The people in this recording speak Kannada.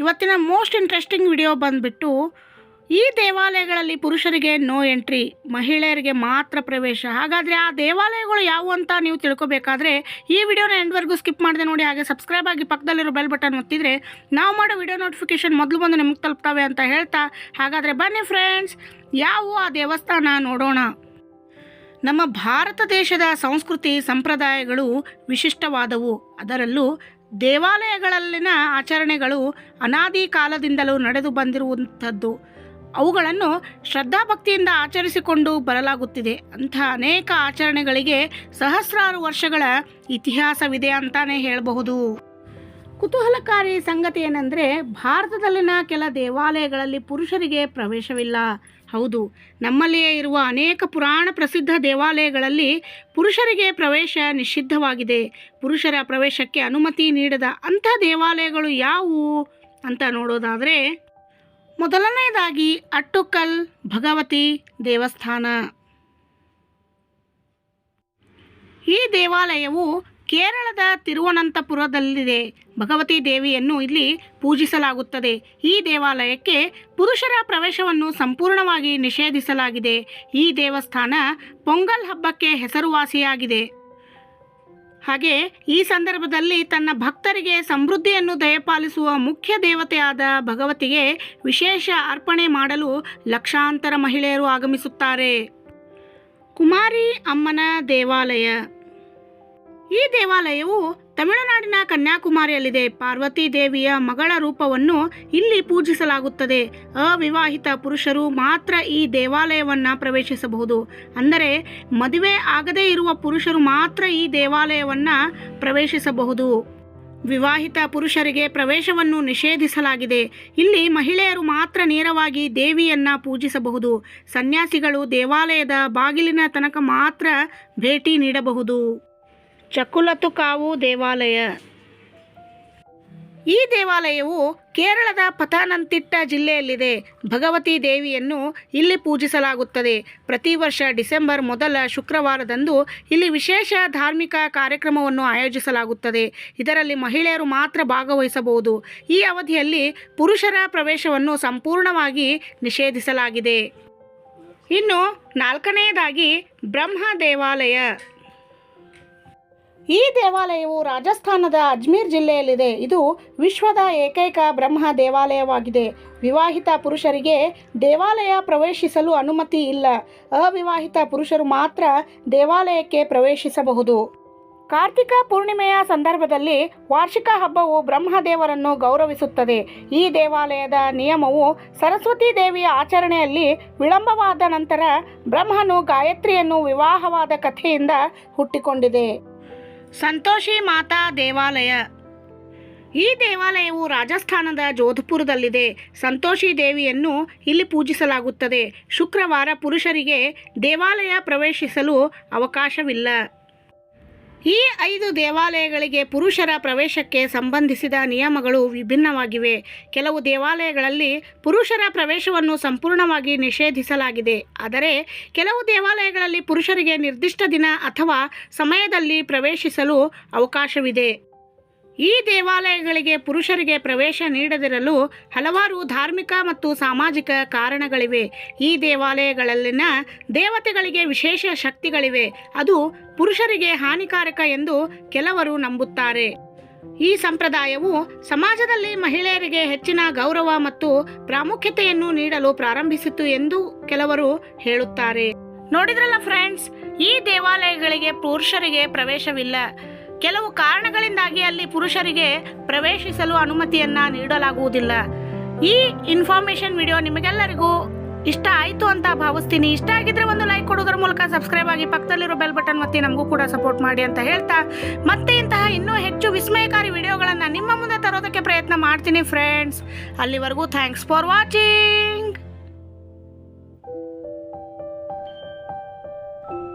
ಇವತ್ತಿನ ಮೋಸ್ಟ್ ಇಂಟ್ರೆಸ್ಟಿಂಗ್ ವಿಡಿಯೋ ಬಂದುಬಿಟ್ಟು ಈ ದೇವಾಲಯಗಳಲ್ಲಿ ಪುರುಷರಿಗೆ ನೋ ಎಂಟ್ರಿ ಮಹಿಳೆಯರಿಗೆ ಮಾತ್ರ ಪ್ರವೇಶ. ಹಾಗಾದರೆ ಆ ದೇವಾಲಯಗಳು ಯಾವುವು ಅಂತ ನೀವು ತಿಳ್ಕೊಬೇಕಾದ್ರೆ ಈ ವಿಡಿಯೋನ ಎಂಡ್ವರೆಗೂ ಸ್ಕಿಪ್ ಮಾಡದೆ ನೋಡಿ, ಹಾಗೆ ಸಬ್ಸ್ಕ್ರೈಬ್ ಆಗಿ ಪಕ್ಕದಲ್ಲಿರೋ ಬೆಲ್ ಬಟನ್ ಒತ್ತಿದ್ರೆ ನಾವು ಮಾಡೋ ವಿಡಿಯೋ ನೋಟಿಫಿಕೇಶನ್ ಮೊದಲು ಬಂದು ನಿಮಗೆ ತಲುಪ್ತವೆ ಅಂತ ಹೇಳ್ತಾ. ಹಾಗಾದರೆ ಬನ್ನಿ ಫ್ರೆಂಡ್ಸ್ ಯಾವುವು ಆ ದೇವಸ್ಥಾನ ನೋಡೋಣ. ನಮ್ಮ ಭಾರತ ದೇಶದ ಸಂಸ್ಕೃತಿ, ಸಂಪ್ರದಾಯಗಳು ವಿಶಿಷ್ಟವಾದವು. ಅದರಲ್ಲೂ ದೇವಾಲಯಗಳಲ್ಲಿನ ಆಚರಣೆಗಳು ಅನಾದಿ ಕಾಲದಿಂದಲೂ ನಡೆದು ಬಂದಿರುವಂಥದ್ದು. ಅವುಗಳನ್ನು ಶ್ರದ್ಧಾಭಕ್ತಿಯಿಂದ ಆಚರಿಸಿಕೊಂಡು ಬರಲಾಗುತ್ತಿದೆ. ಅಂಥ ಅನೇಕ ಆಚರಣೆಗಳಿಗೆ ಸಹಸ್ರಾರು ವರ್ಷಗಳ ಇತಿಹಾಸವಿದೆ ಅಂತಾನೆ ಹೇಳಬಹುದು. ಕುತೂಹಲಕಾರಿ ಸಂಗತಿ ಏನಂದರೆ, ಭಾರತದಲ್ಲಿನ ಕೆಲ ದೇವಾಲಯಗಳಲ್ಲಿ ಪುರುಷರಿಗೆ ಪ್ರವೇಶವಿಲ್ಲ. ಹೌದು, ನಮ್ಮಲ್ಲಿಯೇ ಇರುವ ಅನೇಕ ಪುರಾಣ ಪ್ರಸಿದ್ಧ ದೇವಾಲಯಗಳಲ್ಲಿ ಪುರುಷರಿಗೆ ಪ್ರವೇಶ ನಿಷಿದ್ಧವಾಗಿದೆ. ಪುರುಷರ ಪ್ರವೇಶಕ್ಕೆ ಅನುಮತಿ ನೀಡದ ಅಂಥ ದೇವಾಲಯಗಳು ಯಾವುವು ಅಂತ ನೋಡೋದಾದರೆ, ಮೊದಲನೆಯದಾಗಿ ಅಟ್ಟುಕಲ್, ಭಗವತಿ ದೇವಸ್ಥಾನ. ಈ ದೇವಾಲಯವು ಕೇರಳದ ತಿರುವನಂತಪುರದಲ್ಲಿದೆ. ಭಗವತಿ ದೇವಿಯನ್ನು ಇಲ್ಲಿ ಪೂಜಿಸಲಾಗುತ್ತದೆ. ಈ ದೇವಾಲಯಕ್ಕೆ ಪುರುಷರ ಪ್ರವೇಶವನ್ನು ಸಂಪೂರ್ಣವಾಗಿ ನಿಷೇಧಿಸಲಾಗಿದೆ. ಈ ದೇವಸ್ಥಾನ ಪೊಂಗಲ್ ಹಬ್ಬಕ್ಕೆ ಹೆಸರುವಾಸಿಯಾಗಿದೆ. ಹಾಗೆ ಈ ಸಂದರ್ಭದಲ್ಲಿ ತನ್ನ ಭಕ್ತರಿಗೆ ಸಮೃದ್ಧಿಯನ್ನು ದಯಪಾಲಿಸುವ ಮುಖ್ಯ ದೇವತೆಯಾದ ಭಗವತಿಗೆ ವಿಶೇಷ ಅರ್ಪಣೆ ಮಾಡಲು ಲಕ್ಷಾಂತರ ಮಹಿಳೆಯರು ಆಗಮಿಸುತ್ತಾರೆ. ಕುಮಾರಿ ಅಮ್ಮನ ದೇವಾಲಯ. ಈ ದೇವಾಲಯವು ತಮಿಳುನಾಡಿನ ಕನ್ಯಾಕುಮಾರಿಯಲ್ಲಿದೆ. ಪಾರ್ವತಿ ದೇವಿಯ ಮಗಳ ರೂಪವನ್ನು ಇಲ್ಲಿ ಪೂಜಿಸಲಾಗುತ್ತದೆ. ಅವಿವಾಹಿತ ಪುರುಷರು ಮಾತ್ರ ಈ ದೇವಾಲಯವನ್ನು ಪ್ರವೇಶಿಸಬಹುದು. ಅಂದರೆ ಮದುವೆ ಆಗದೇ ಇರುವ ಪುರುಷರು ಮಾತ್ರ ಈ ದೇವಾಲಯವನ್ನು ಪ್ರವೇಶಿಸಬಹುದು. ವಿವಾಹಿತ ಪುರುಷರಿಗೆ ಪ್ರವೇಶವನ್ನು ನಿಷೇಧಿಸಲಾಗಿದೆ. ಇಲ್ಲಿ ಮಹಿಳೆಯರು ಮಾತ್ರ ನೇರವಾಗಿ ದೇವಿಯನ್ನ ಪೂಜಿಸಬಹುದು. ಸನ್ಯಾಸಿಗಳು ದೇವಾಲಯದ ಬಾಗಿಲಿನ ತನಕ ಮಾತ್ರ ಭೇಟಿ ನೀಡಬಹುದು. ಚಕುಲತುಕಾವು ದೇವಾಲಯ. ಈ ದೇವಾಲಯವು ಕೇರಳದ ಪಥಾನಂತಿಟ್ಟ ಜಿಲ್ಲೆಯಲ್ಲಿದೆ. ಭಗವತಿ ದೇವಿಯನ್ನು ಇಲ್ಲಿ ಪೂಜಿಸಲಾಗುತ್ತದೆ. ಪ್ರತಿ ವರ್ಷ ಡಿಸೆಂಬರ್ ಮೊದಲ ಶುಕ್ರವಾರದಂದು ಇಲ್ಲಿ ವಿಶೇಷ ಧಾರ್ಮಿಕ ಕಾರ್ಯಕ್ರಮವನ್ನು ಆಯೋಜಿಸಲಾಗುತ್ತದೆ. ಇದರಲ್ಲಿ ಮಹಿಳೆಯರು ಮಾತ್ರ ಭಾಗವಹಿಸಬಹುದು. ಈ ಅವಧಿಯಲ್ಲಿ ಪುರುಷರ ಪ್ರವೇಶವನ್ನು ಸಂಪೂರ್ಣವಾಗಿ ನಿಷೇಧಿಸಲಾಗಿದೆ. ಇನ್ನು ನಾಲ್ಕನೆಯದಾಗಿ ಬ್ರಹ್ಮ ದೇವಾಲಯ. ಈ ದೇವಾಲಯವು ರಾಜಸ್ಥಾನದ ಅಜ್ಮೀರ್ ಜಿಲ್ಲೆಯಲ್ಲಿದೆ. ಇದು ವಿಶ್ವದ ಏಕೈಕ ಬ್ರಹ್ಮ ದೇವಾಲಯವಾಗಿದೆ. ವಿವಾಹಿತ ಪುರುಷರಿಗೆ ದೇವಾಲಯ ಪ್ರವೇಶಿಸಲು ಅನುಮತಿ ಇಲ್ಲ. ಅವಿವಾಹಿತ ಪುರುಷರು ಮಾತ್ರ ದೇವಾಲಯಕ್ಕೆ ಪ್ರವೇಶಿಸಬಹುದು. ಕಾರ್ತಿಕ ಪೂರ್ಣಿಮೆಯ ಸಂದರ್ಭದಲ್ಲಿ ವಾರ್ಷಿಕ ಹಬ್ಬವು ಬ್ರಹ್ಮದೇವರನ್ನು ಗೌರವಿಸುತ್ತದೆ. ಈ ದೇವಾಲಯದ ನಿಯಮವು ಸರಸ್ವತಿ ದೇವಿಯ ಆಚರಣೆಯಲ್ಲಿ ವಿಳಂಬವಾದ ನಂತರ ಬ್ರಹ್ಮನು ಗಾಯತ್ರಿಯನ್ನು ವಿವಾಹವಾದ ಕಥೆಯಿಂದ ಹುಟ್ಟಿಕೊಂಡಿದೆ. ಸಂತೋಷಿ ಮಾತಾ ದೇವಾಲಯ. ಈ ದೇವಾಲಯವು ರಾಜಸ್ಥಾನದ ಜೋಧ್ಪುರದಲ್ಲಿದೆ. ಸಂತೋಷಿ ದೇವಿಯನ್ನು ಇಲ್ಲಿ ಪೂಜಿಸಲಾಗುತ್ತದೆ. ಶುಕ್ರವಾರ ಪುರುಷರಿಗೆ ದೇವಾಲಯ ಪ್ರವೇಶಿಸಲು ಅವಕಾಶವಿಲ್ಲ. ಈ ಐದು ದೇವಾಲಯಗಳಿಗೆ ಪುರುಷರ ಪ್ರವೇಶಕ್ಕೆ ಸಂಬಂಧಿಸಿದ ನಿಯಮಗಳು ವಿಭಿನ್ನವಾಗಿವೆ. ಕೆಲವು ದೇವಾಲಯಗಳಲ್ಲಿ ಪುರುಷರ ಪ್ರವೇಶವನ್ನು ಸಂಪೂರ್ಣವಾಗಿ ನಿಷೇಧಿಸಲಾಗಿದೆ. ಆದರೆ ಕೆಲವು ದೇವಾಲಯಗಳಲ್ಲಿ ಪುರುಷರಿಗೆ ನಿರ್ದಿಷ್ಟ ದಿನ ಅಥವಾ ಸಮಯದಲ್ಲಿ ಪ್ರವೇಶಿಸಲು ಅವಕಾಶವಿದೆ. ಈ ದೇವಾಲಯಗಳಿಗೆ ಪುರುಷರಿಗೆ ಪ್ರವೇಶ ನೀಡದಿರಲು ಹಲವಾರು ಧಾರ್ಮಿಕ ಮತ್ತು ಸಾಮಾಜಿಕ ಕಾರಣಗಳಿವೆ. ಈ ದೇವಾಲಯಗಳಲ್ಲಿನ ದೇವತೆಗಳಿಗೆ ವಿಶೇಷ ಶಕ್ತಿಗಳಿವೆ. ಅದು ಪುರುಷರಿಗೆ ಹಾನಿಕಾರಕ ಎಂದು ಕೆಲವರು ನಂಬುತ್ತಾರೆ. ಈ ಸಂಪ್ರದಾಯವು ಸಮಾಜದಲ್ಲಿ ಮಹಿಳೆಯರಿಗೆ ಹೆಚ್ಚಿನ ಗೌರವ ಮತ್ತು ಪ್ರಾಮುಖ್ಯತೆಯನ್ನು ನೀಡಲು ಪ್ರಾರಂಭಿಸಿತು ಎಂದು ಕೆಲವರು ಹೇಳುತ್ತಾರೆ. ನೋಡಿದ್ರಲ್ಲ ಫ್ರೆಂಡ್ಸ್ ಈ ದೇವಾಲಯಗಳಿಗೆ ಪುರುಷರಿಗೆ ಪ್ರವೇಶವಿಲ್ಲ. ಕೆಲವು ಕಾರಣಗಳಿಂದಾಗಿ ಅಲ್ಲಿ ಪುರುಷರಿಗೆ ಪ್ರವೇಶಿಸಲು ಅನುಮತಿಯನ್ನ ನೀಡಲಾಗುವುದಿಲ್ಲ. ಈ ಇನ್ಫಾರ್ಮೇಶನ್ ವಿಡಿಯೋ ನಿಮಗೆಲ್ಲರಿಗೂ ಇಷ್ಟ ಆಯಿತು ಅಂತ ಭಾವಿಸ್ತೀನಿ. ಇಷ್ಟ ಆಗಿದ್ರೆ ಒಂದು ಲೈಕ್ ಕೊಡೋದ್ರ ಮೂಲಕ ಸಬ್ಸ್ಕ್ರೈಬ್ ಆಗಿ ಪಕ್ಕದಲ್ಲಿರೋ ಬೆಲ್ ಬಟನ್ ಮತ್ತೆ ನಮಗೂ ಕೂಡ ಸಪೋರ್ಟ್ ಮಾಡಿ ಅಂತ ಹೇಳ್ತಾ, ಮತ್ತೆ ಇಂತಹ ಇನ್ನೂ ಹೆಚ್ಚು ವಿಸ್ಮಯಕಾರಿ ವಿಡಿಯೋಗಳನ್ನು ನಿಮ್ಮ ಮುಂದೆ ತರೋದಕ್ಕೆ ಪ್ರಯತ್ನ ಮಾಡ್ತೀನಿ ಫ್ರೆಂಡ್ಸ್ ಅಲ್ಲಿವರೆಗೂ ಥ್ಯಾಂಕ್ಸ್ ಫಾರ್ ವಾಚಿಂಗ್